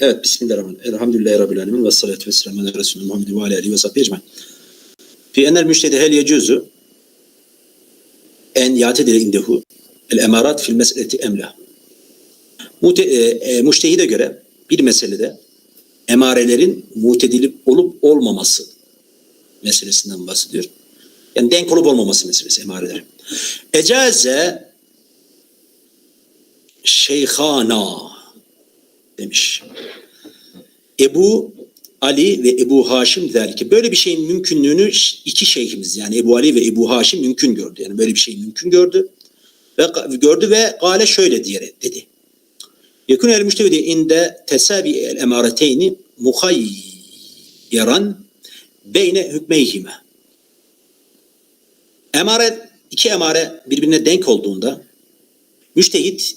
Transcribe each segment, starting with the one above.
Evet, Bismillahirrahmanirrahim. Elhamdülillahi Rabbil Alemin ve salatu ve selamu ala Resulü Muhammed ve aleyhi ve sahbihi ecmaîn. Fi enel müştehide hel yecuzu en yatedile indehu el emarat fil meseleti emla. Mute, e, e, müştehide göre bir meselede emarelerin mutedilip olup olmaması meselesinden bahsediyor. Yani denk olup olmaması meselesi emareler. Ecaze şeyhana demiş. Ebu Ali ve Ebu Haşim der ki böyle bir şeyin mümkünlüğünü iki şeyhimiz yani Ebu Ali ve Ebu Haşim mümkün gördü. Yani böyle bir şey mümkün gördü. Ve gördü ve gale şöyle diye dedi. Yekun el müştevidi inde tesabi el emareteyni muhayyaran beyne hükmeyhime. Emare, iki emare birbirine denk olduğunda müştehit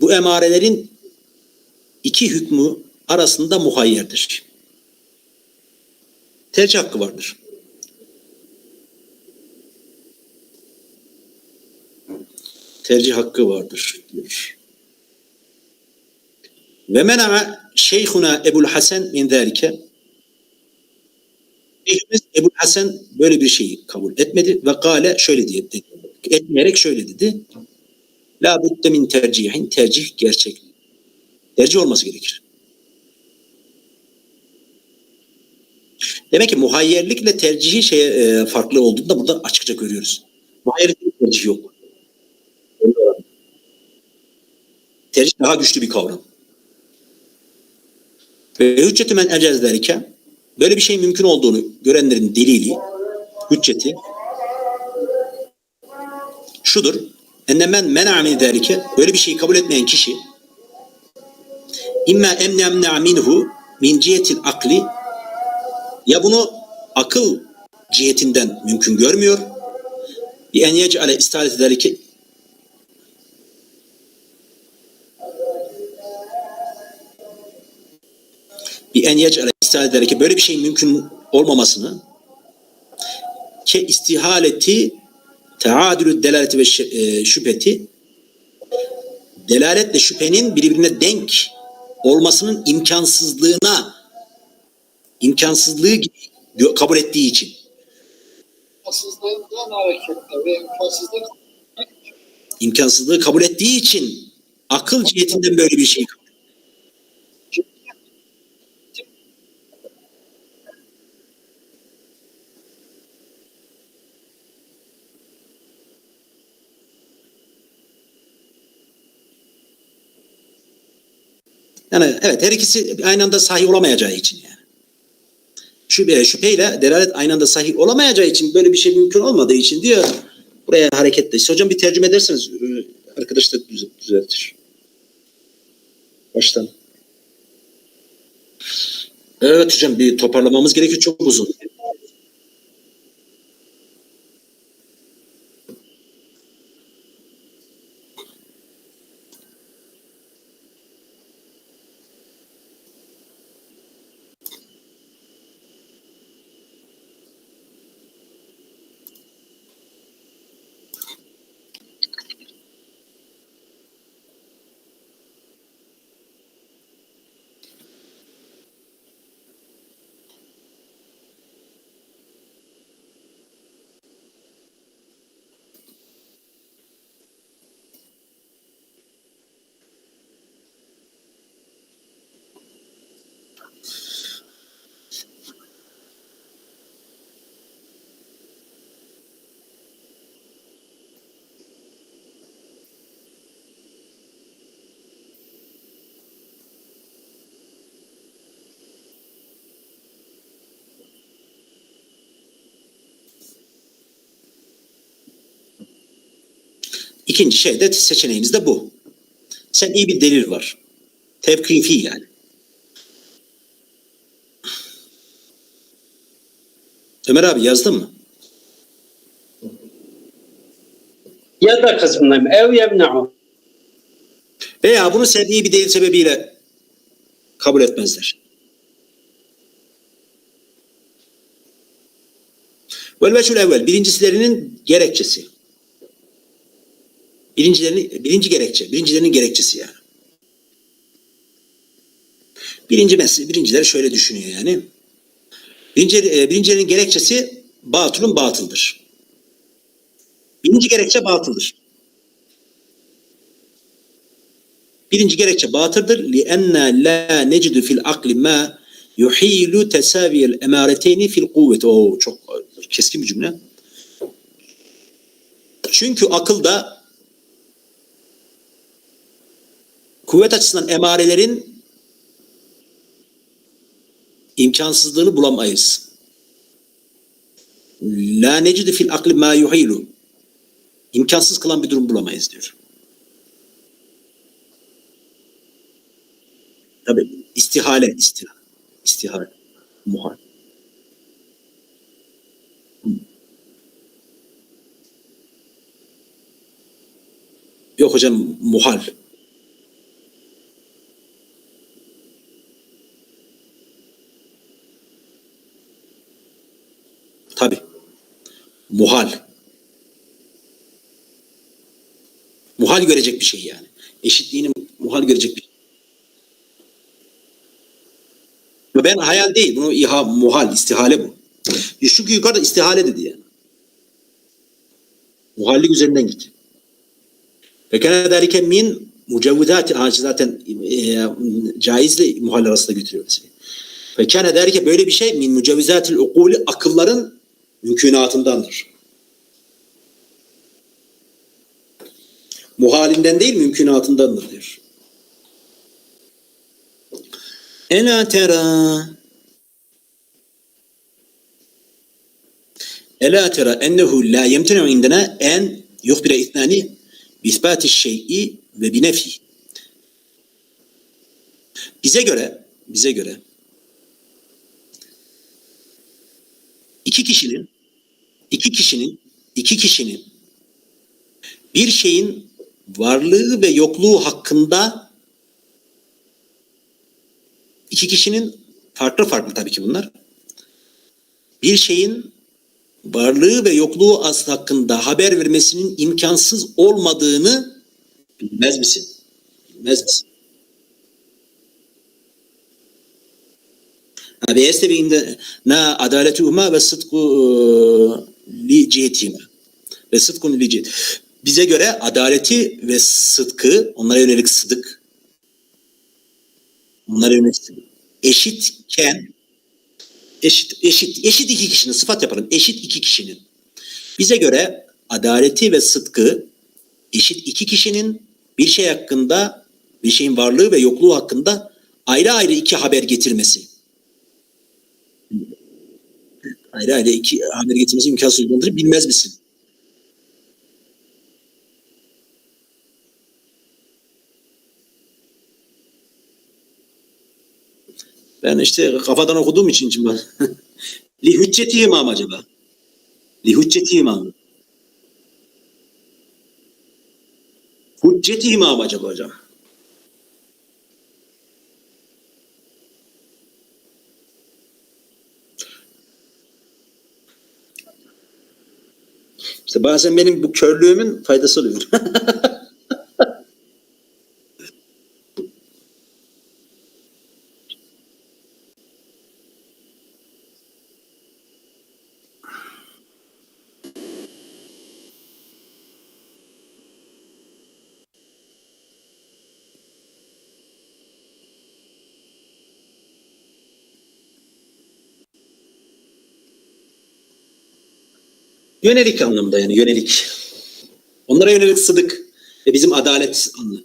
bu emarelerin iki hükmü arasında muhayyerdir. Tercih hakkı vardır. Tercih hakkı vardır. Ve mena şeyhuna Ebul Hasan min zalike Şeyhimiz Ebul Hasan böyle bir şeyi kabul etmedi ve gale şöyle diye dedi. Etmeyerek şöyle dedi. La budde min tercihin tercih gerçek. Tercih olması gerekir. Demek ki muhayyerlikle tercihi şey e, farklı olduğunu da burada açıkça görüyoruz. Muhayyerlikle tercih yok. Tercih daha güçlü bir kavram. Ve hüccetü men ecez derken böyle bir şey mümkün olduğunu görenlerin delili, hücceti şudur. Enne men men'a min derike böyle bir şeyi kabul etmeyen kişi imma emne minhu min cihetil akli ya bunu akıl cihetinden mümkün görmüyor. Bir en yec'ale istadet eder ki bir en yec'ale istadet eder ki böyle bir şeyin mümkün olmamasını ke istihaleti taadülü delaleti ve e, şüpheti delaletle şüphenin birbirine denk olmasının imkansızlığına imkansızlığı kabul ettiği için. İmkansızlığından hareketle ve imkansızlık imkansızlığı kabul ettiği için akıl cihetinden böyle bir şey Yani evet her ikisi aynı anda sahih olamayacağı için yani. Şüphe, şüpheyle delalet aynı anda sahih olamayacağı için böyle bir şey mümkün olmadığı için diyor buraya hareketle. Hocam bir tercüme ederseniz e, arkadaş da düzeltir. Baştan. Evet hocam bir toparlamamız gerekiyor çok uzun. İkinci şey de seçeneğimiz de bu. Sen iyi bir delil var. Tevkifi yani. Ömer abi yazdın mı? Ya da kısmındayım. Ev yemna'u. Veya bunu sen iyi bir delil sebebiyle kabul etmezler. Vel veçül evvel birincisilerinin gerekçesi. Birincilerini, birinci gerekçe, birincilerinin gerekçesi yani. Birinci mesele, birinciler şöyle düşünüyor yani. Birinci, e, birincilerin gerekçesi batılın batıldır. Birinci gerekçe batıldır. Birinci gerekçe batıldır. لِأَنَّا لَا نَجِدُ فِي الْعَقْلِ مَا يُحِيلُ تَسَاوِيَ الْاَمَارَتَيْنِ fil kuvvet. Oo, çok keskin bir cümle. Çünkü akılda kuvvet açısından emarelerin imkansızlığını bulamayız. La necidu fil akli ma yuhilu. İmkansız kılan bir durum bulamayız diyor. Tabi istihale, istihale, istihale, muhal. Yok hocam muhal. Tabi. Muhal. Muhal görecek bir şey yani. Eşitliğini muhal görecek bir şey. Ben hayal değil. Bunu iha, muhal, istihale bu. Çünkü yukarıda istihale dedi yani. Muhallik üzerinden git. Ve kana derike min mucevvidat ağacı zaten e, caizle muhal arasında götürüyor kana derike böyle bir şey min mucevvizatil ukuli akılların mümkünatındandır. Muhalinden değil mümkünatındandır diyor. Ela tera Ela tera ennehu la yemtenu indena en yuhbire itnani bisbati şey'i ve binefi. Bize göre, bize göre iki kişinin iki kişinin iki kişinin bir şeyin varlığı ve yokluğu hakkında iki kişinin farklı farklı tabii ki bunlar. Bir şeyin varlığı ve yokluğu az hakkında haber vermesinin imkansız olmadığını bilmez misin? Bilmez misin? Yestebiinde na adaletuhuma ve sıdku li cihetihima. Ve sıdkun li cihet. Bize göre adaleti ve sıdkı, onlara yönelik sıdık, onlara yönelik sıdık, eşitken eşit eşit eşit iki kişinin sıfat yapalım. Eşit iki kişinin. Bize göre adaleti ve sıdkı eşit iki kişinin bir şey hakkında bir şeyin varlığı ve yokluğu hakkında ayrı ayrı iki haber getirmesi. Ayrı ayrı iki haber getirmesi imkansız olduğunu bilmez misin? Ben işte kafadan okuduğum için şimdi ben. Li hüccetihim mi acaba? Li hüccetihim mi? Hüccetihim mi acaba hocam? İşte bazen benim bu körlüğümün faydası oluyor. Yönelik anlamda yani yönelik. Onlara yönelik sıdık ve bizim adalet anlamı.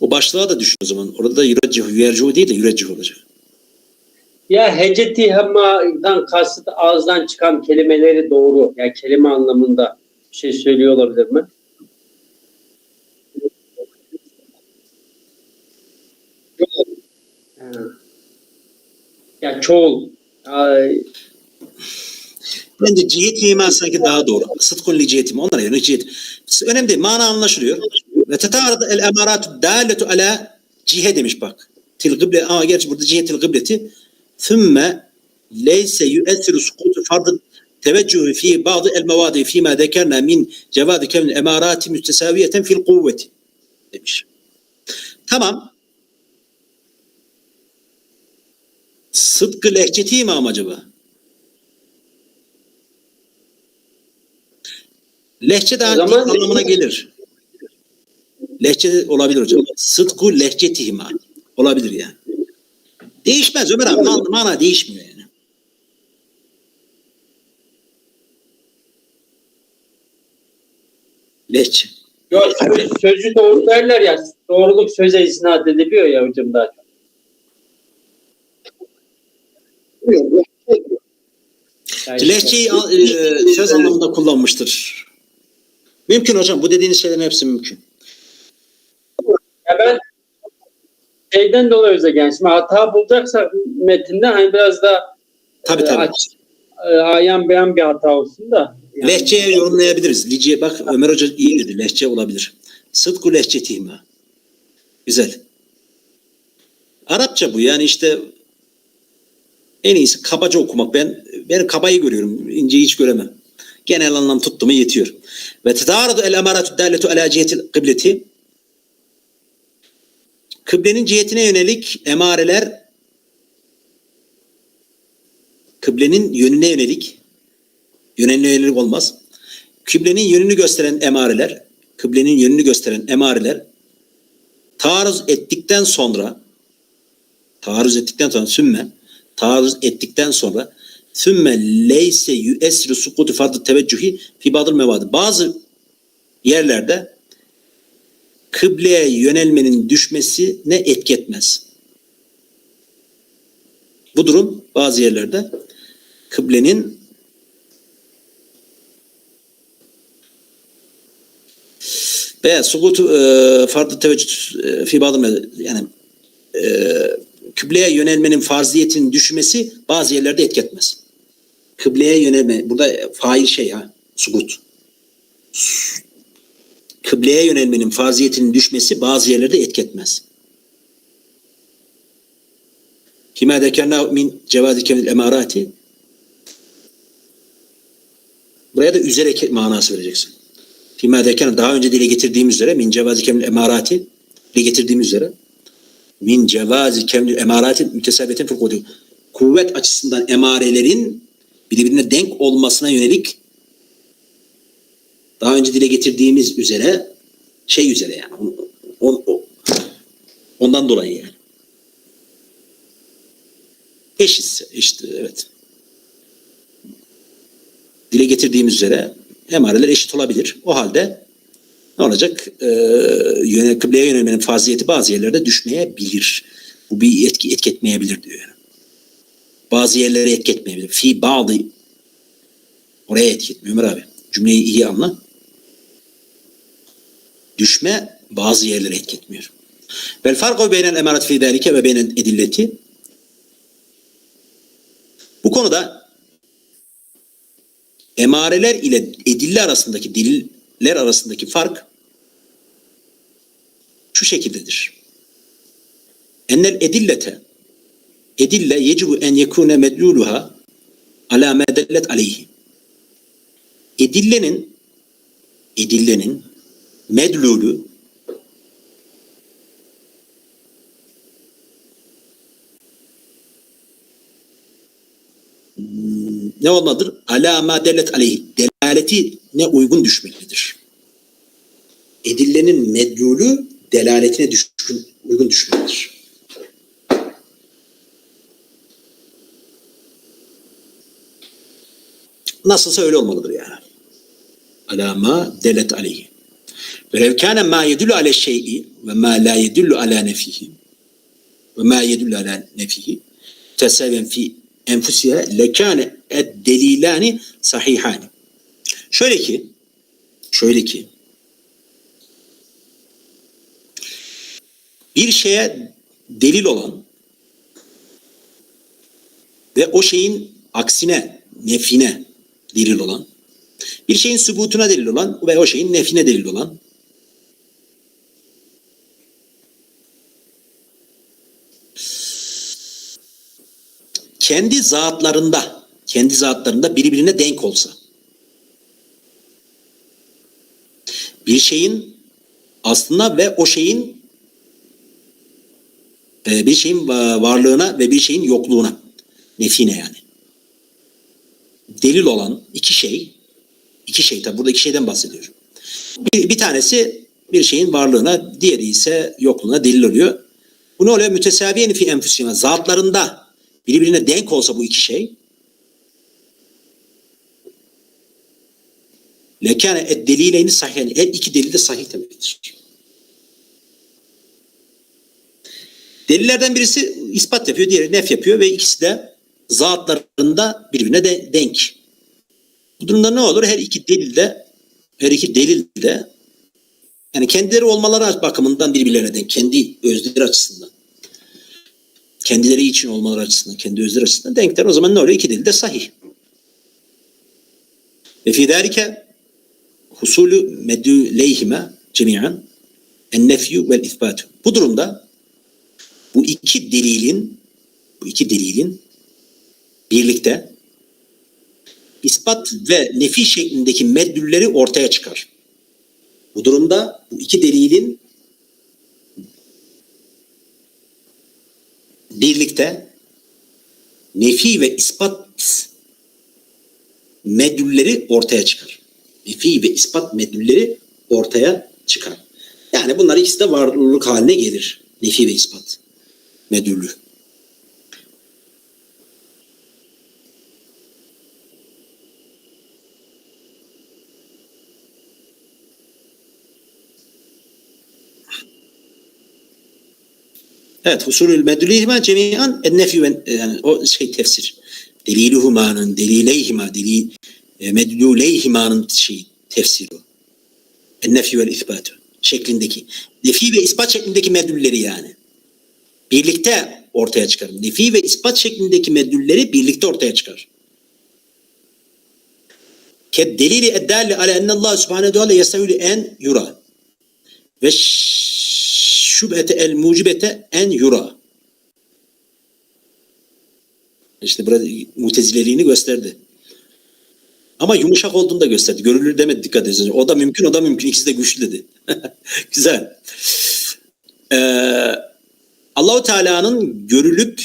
O başlığa da düşün o zaman. Orada da yüreccihu, yüercihu değil de yüreccihu olacak. Ya hecetihema'dan kasıt ağızdan çıkan kelimeleri doğru. Yani kelime anlamında bir şey söylüyor olabilir mi? Evet. Yani çoğul. Ay. Bence cihet ve iman sanki daha doğru. Sıdkul li cihetim. Onlara yönelik cihet. Önemli değil. Mana anlaşılıyor. Ve tetarada el emarat dâletu ala cihe demiş bak. Til gıble. Ama gerçi burada cihetil gıbleti. Thümme leyse yüesiru sukutu fardı التوجه في بعض المواضع فيما ذكرنا من جواز كون الامارات متساويه في القوه demiş. Tamam. Sıdkı lehçeti mi ama acaba? Lehçe daha O zaman- değil anlamına gelir. Lehçe olabilir hocam. Sıdku lehçetihima. Olabilir yani. Değişmez Ömer abi. Man- Mana değişmiyor yani. Lehçe. Yok söz- sözcü doğru derler ya. Doğruluk söze isnat ediliyor ya hocam daha çok. Yani Lehçeyi e, söz anlamında kullanmıştır. Mümkün hocam. Bu dediğiniz şeylerin hepsi mümkün. Ya ben şeyden dolayı yani şimdi hata bulacaksak metinde hani biraz da Tabii e, tabii. aç, e, ayan beyan bir hata olsun da. Yani- Lehçeye yorumlayabiliriz. Lice, bak Ömer Hoca iyi dedi. Lehçe olabilir. Sıdku lehçetihima. Güzel. Arapça bu. Yani işte en iyisi kabaca okumak. Ben ben kabayı görüyorum. İnceyi hiç göremem. Genel anlam tuttu mu yetiyor. Ve tedaradu el emaratu dâletu alâ cihetil kıbleti Kıblenin cihetine yönelik emareler kıblenin yönüne yönelik yöneline yönelik olmaz. Kıblenin yönünü gösteren emareler, kıblenin yönünü gösteren emareler taarruz ettikten sonra taarruz ettikten sonra sümme taarruz ettikten sonra sümme leyse yüesri sukutu fardı teveccühi fi badıl mevadı. Bazı yerlerde kıbleye yönelmenin düşmesine etki etmez. Bu durum bazı yerlerde kıblenin veya sukutu e, farklı teveccüh e, fi me- yani e, kıbleye yönelmenin farziyetinin düşmesi bazı yerlerde etki etmez. Kıbleye yönelme burada fail şey ha sukut. Kıbleye yönelmenin farziyetinin düşmesi bazı yerlerde etki etmez. Kime dekerna min cevazi kemil emarati Buraya da üzere manası vereceksin. Fima dekene daha önce dile getirdiğimiz üzere min cevazi kemil emarati dile getirdiğimiz üzere min cevazi kemil emarati mütesabiyetin fil. Kuvvet açısından emarelerin birbirine denk olmasına yönelik daha önce dile getirdiğimiz üzere şey üzere yani on, on- ondan dolayı yani. Eşitse işte evet. Dile getirdiğimiz üzere emareler eşit olabilir. O halde ne olacak? Yöne, kıbleye yönelmenin faziyeti bazı yerlerde düşmeyebilir. Bu bir etki, etki etmeyebilir diyor. Bazı yerlere etki etmeyebilir. Fi bazı oraya etki etmiyor Ömer abi. Cümleyi iyi anla. Düşme bazı yerlere etki etmiyor. Vel farku beynel emarat fi ve beynel edilleti bu konuda emareler ile edille arasındaki deliller arasındaki fark şu şekildedir. Ennel edillete edille yecibu en yekune medluluha ala medellet aleyhi. Edillenin edillenin medlulü ne olmalıdır? Ala ma dellet aleyhi. Delaleti ne uygun düşmelidir. Edillenin medlulü delaletine düşkün, uygun düşmelidir. Nasılsa öyle olmalıdır yani. Ala ma dellet aleyhi. Velev kâne ma yedullu ale şey'i ve ma la yedullu ala nefihi ve ma yedullu ala nefihi tesaven fi enfusiha lekâne ed delilani sahihani. Şöyle ki şöyle ki bir şeye delil olan ve o şeyin aksine, nefine delil olan, bir şeyin sübutuna delil olan ve o şeyin nefine delil olan kendi zatlarında, kendi zatlarında birbirine denk olsa. Bir şeyin aslına ve o şeyin e, bir şeyin va- varlığına ve bir şeyin yokluğuna. Nefine yani. Delil olan iki şey, iki şey tabi burada iki şeyden bahsediyorum. Bir, bir tanesi bir şeyin varlığına, diğeri ise yokluğuna delil oluyor. Bu ne oluyor? Mütesaviyen fi enfüsihime. Zatlarında birbirine denk olsa bu iki şey lekâne ed delileyni sahih. Her iki delil de sahih demektir. Delillerden birisi ispat yapıyor, diğeri nef yapıyor ve ikisi de zatlarında birbirine de denk. Bu durumda ne olur? Her iki delil de her iki delil de yani kendileri olmaları bakımından birbirlerine denk. Kendi özleri açısından. Kendileri için olmaları açısından, kendi özleri açısından denkler. O zaman ne oluyor? İki delil de sahih. Ve fi dâlike husulü medüleyhime cemiyen en nefyu vel isbatu. Bu durumda bu iki delilin bu iki delilin birlikte ispat ve nefi şeklindeki meddülleri ortaya çıkar. Bu durumda bu iki delilin birlikte nefi ve ispat meddülleri ortaya çıkar. Nefi ve ispat meddülleri ortaya çıkar. Yani bunlar ikisi de varlık haline gelir. Nefi ve ispat meddülü. Evet, husulül medlihima cemiyan en nefi ve yani o şey tefsir. Deliluhumanın, delileyhima, delil e, medluleyhimanın şey tefsiri o. En nefi vel isbatü şeklindeki. Nefi ve ispat şeklindeki medlülleri yani. Birlikte ortaya çıkar. Nefi ve ispat şeklindeki medlülleri birlikte ortaya çıkar. Ke delili eddâli ala ennallâhu subhanehu ve teâlâ yestevîlü en yura. Ve şübhete el mucibete en yura. İşte burada mutezileliğini gösterdi. Ama yumuşak olduğunu da gösterdi. Görülür demedi dikkat edin. O da mümkün, o da mümkün. İkisi de güçlü dedi. Güzel. Ee, Allahu Teala'nın görülüp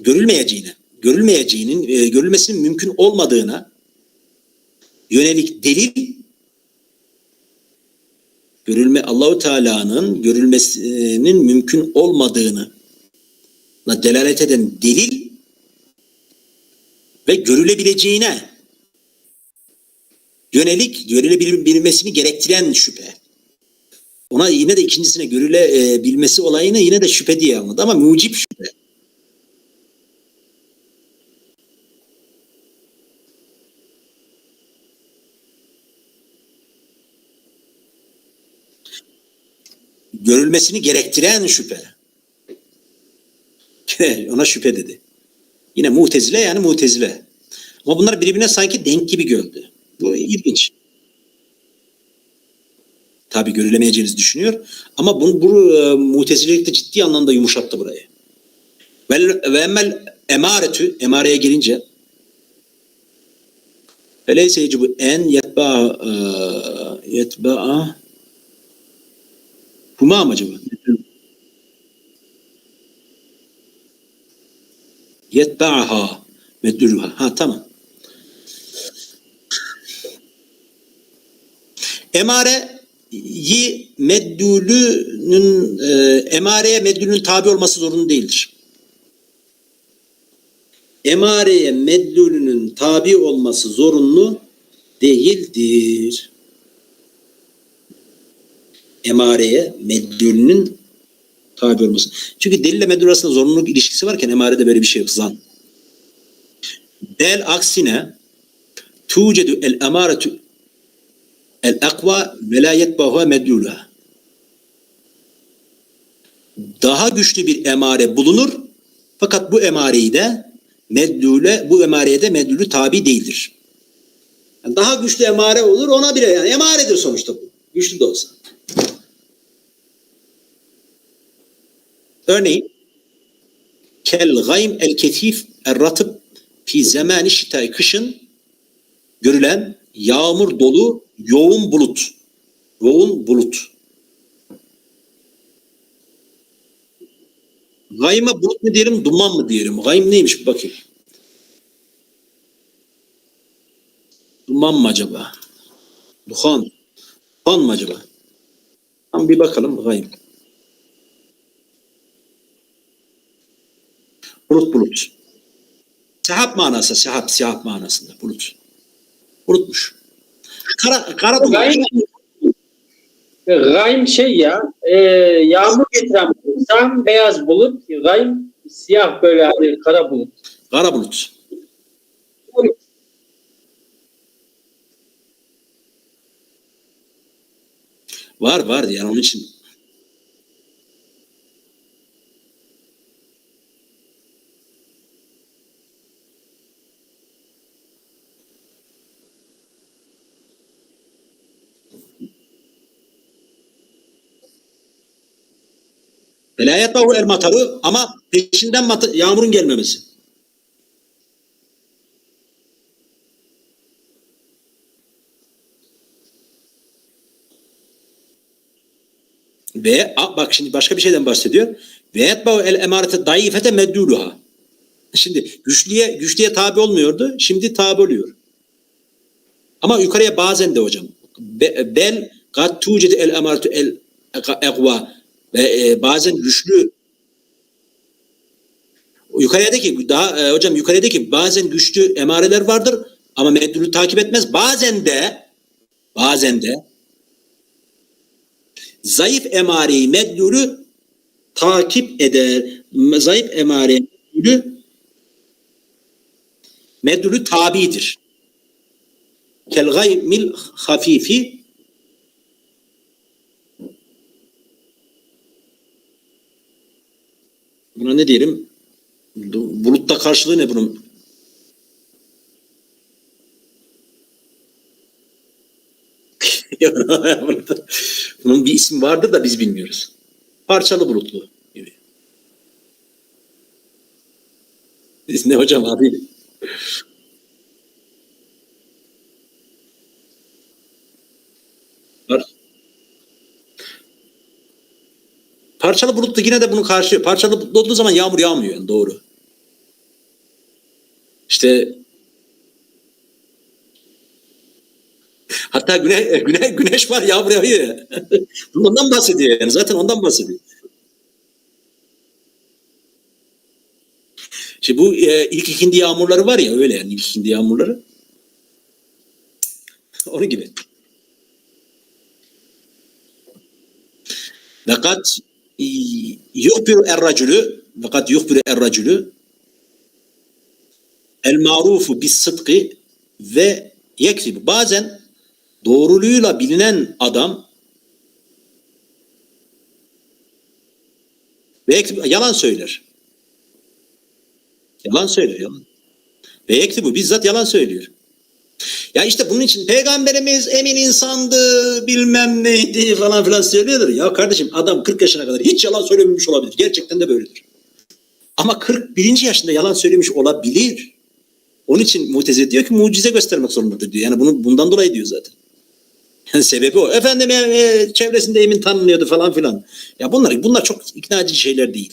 görülmeyeceğine, görülmeyeceğinin, e, görülmesinin mümkün olmadığına yönelik delil görülme Allahu Teala'nın görülmesinin mümkün olmadığını delalet eden delil ve görülebileceğine yönelik görülebilmesini gerektiren şüphe. Ona yine de ikincisine görülebilmesi olayını yine de şüphe diye anladı ama mucip şüphe. Görülmesini gerektiren şüphe. Ona şüphe dedi. Yine mutezile yani mutezile. Ama bunlar birbirine sanki denk gibi gördü. Bu ilginç. Tabi görülemeyeceğinizi düşünüyor. Ama bunu bu e, mutezilelik de ciddi anlamda yumuşattı burayı. Ve, ve emmel emaretü, emareye gelince Feleyse yecibu en yetba'a e, yetba'a Huma mı acaba? Yetba'aha meddülüha. Ha tamam. Emareyi meddülünün e, emareye meddülünün tabi olması zorunlu değildir. Emareye meddülünün tabi olması zorunlu değildir. Emareye meddülünün tabi olması. Çünkü delille meddül arasında zorunluluk ilişkisi varken emarede böyle bir şey yok. Zan. Bel aksine tucedu el emaretu el akva ve la yetbahuha meddûlâ. Daha güçlü bir emare bulunur. Fakat bu emareyi de meddûle, bu emareye de meddûlü tabi değildir. Yani daha güçlü emare olur ona bile yani emaredir sonuçta bu. Güçlü de olsa. Örneğin kel gaym el ketif er ratıb fi zamani şitay kışın görülen yağmur dolu yoğun bulut. Yoğun bulut. Gayma bulut mu diyelim, duman mı diyelim? Gaym neymiş bir bakayım. Duman mı acaba? Duhan. Duhan mı acaba? Tam bir bakalım gaym. Bulut bulut. Sehap manası, sehap, sehap manasında bulut. Bulutmuş. Kara, kara duman. Gaym, gaym şey ya e, yağmur getiren bulut. Sam beyaz bulut. Gaym siyah böyle hani kara bulut. Kara bulut. Var var yani onun için. Velayet bahu el matarı ama peşinden yağmurun gelmemesi. Ve bak şimdi başka bir şeyden bahsediyor. Ve yetbahu el emarete daifete medduluha. Şimdi güçlüye güçlüye tabi olmuyordu. Şimdi tabi oluyor. Ama yukarıya bazen de hocam. Be, bel tucid el emaratu el ekva. Ve e, bazen güçlü yukarıdaki daha e, hocam yukarıdaki bazen güçlü emareler vardır ama meddülü takip etmez. Bazen de bazen de zayıf emareyi meddülü takip eder. Zayıf emare meddülü meddülü tabidir. Kel gaymil hafifi Buna ne diyelim? Bulutta karşılığı ne bunun? bunun bir ismi vardır da biz bilmiyoruz. Parçalı bulutlu gibi. Biz ne hocam abi? Var. Parçalı bulutlu yine de bunu karşılıyor. Parçalı bulutlu olduğu zaman yağmur yağmıyor yani doğru. İşte hatta güne, güne, güneş var yağmur yağıyor. ya. ondan bahsediyor yani zaten ondan bahsediyor. İşte bu e, ilk ikindi yağmurları var ya öyle yani ilk ikindi yağmurları. Onun gibi. Fakat yuhbiru er-racülü fakat yuhbiru er-racülü el marufu bis sıdkı ve yekribu. Bazen doğruluğuyla bilinen adam ve yalan söyler. Yalan söyler yalan. Ve yekribu bizzat yalan söylüyor. Ya işte bunun için peygamberimiz emin insandı bilmem neydi falan filan söylüyorlar. Ya kardeşim adam 40 yaşına kadar hiç yalan söylememiş olabilir. Gerçekten de böyledir. Ama 41. yaşında yalan söylemiş olabilir. Onun için mutezile diyor ki mucize göstermek zorundadır diyor. Yani bunu bundan dolayı diyor zaten. Yani sebebi o. Efendim e, çevresinde emin tanınıyordu falan filan. Ya bunlar bunlar çok ikna edici şeyler değil.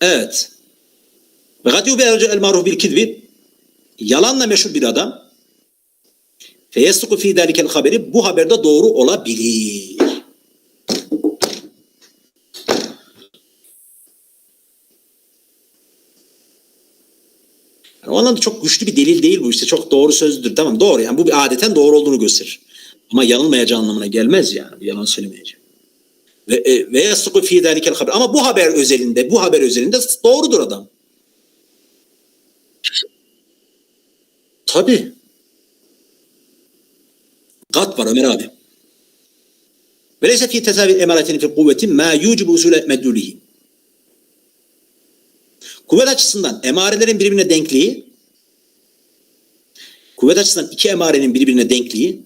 Evet. Ve yube'u el maruf bil kidbi yalanla meşhur bir adam feyesluku fi dalikel haberi bu haberde doğru olabilir. Yani o anlamda çok güçlü bir delil değil bu işte çok doğru sözdür tamam doğru yani bu bir adeten doğru olduğunu gösterir. Ama yanılmayacağı anlamına gelmez yani yalan söylemeyecek. Ve, ve yasluku fi dalikel haber ama bu haber özelinde bu haber özelinde doğrudur adam. Tabi. Kat var Ömer abi. Ve leyse fi tesavi emaretini fi kuvveti ma yucibu usule medlulihi. Kuvvet açısından emarelerin birbirine denkliği kuvvet açısından iki emarenin birbirine denkliği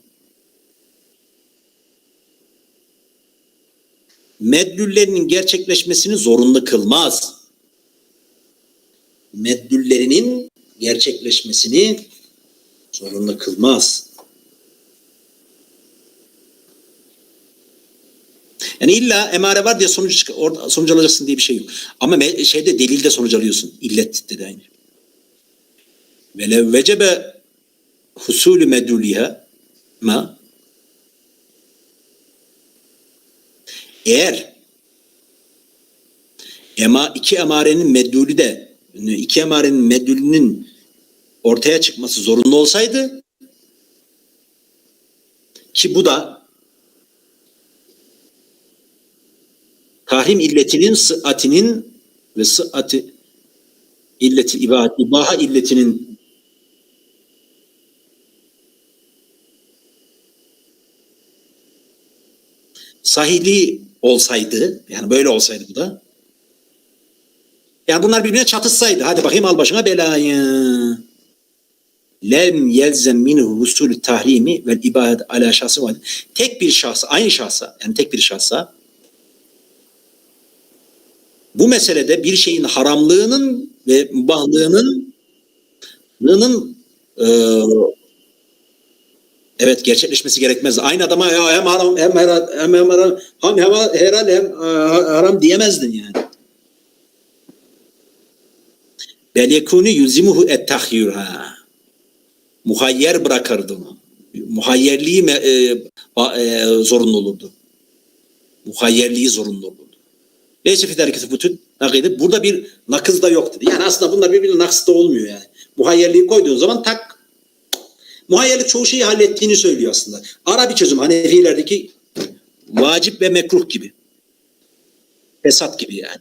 meddüllerinin gerçekleşmesini zorunlu kılmaz. Meddüllerinin gerçekleşmesini zorunlu kılmaz. Yani illa emare var diye sonuç sonuç alacaksın diye bir şey yok. Ama şeyde delilde sonuç alıyorsun. İllet de aynı. Ve lev vecebe husulü medluliha ma eğer ema iki emarenin meddülü de iki emarenin meddülünün ortaya çıkması zorunlu olsaydı ki bu da tahrim illetinin sıhhatinin ve sıhhati illeti ibaha, ibaha illetinin sahihliği olsaydı yani böyle olsaydı bu da yani bunlar birbirine çatışsaydı hadi bakayım al başına belayı lem yelzem minhu husulü tahrimi ve ibadet ala şahsı var. Tek bir şahsa, aynı şahsa, yani tek bir şahsa bu meselede bir şeyin haramlığının ve mübahlığının lığının e, evet gerçekleşmesi gerekmez. Aynı adama ya hem haram hem helal hem, hem haram hem, hem helal hem haram diyemezdin yani. Bel yekunu yuzimuhu et tahyirha. Muhayyer bırakırdı onu. Muhayyerliği me- e, e, zorunlu olurdu. Muhayyerliği zorunlu olurdu. Leyse fi hareketi bütün nakidi. Burada bir nakız da yok dedi. Yani aslında bunlar birbirine nakıs da olmuyor yani. Muhayyerliği koyduğun zaman tak. Muhayyerlik çoğu şeyi hallettiğini söylüyor aslında. Ara bir çözüm Hanefilerdeki vacip ve mekruh gibi. Fesat gibi yani.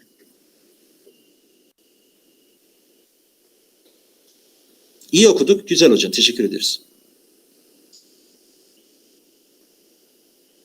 İyi okuduk. Güzel hocam. Teşekkür ederiz.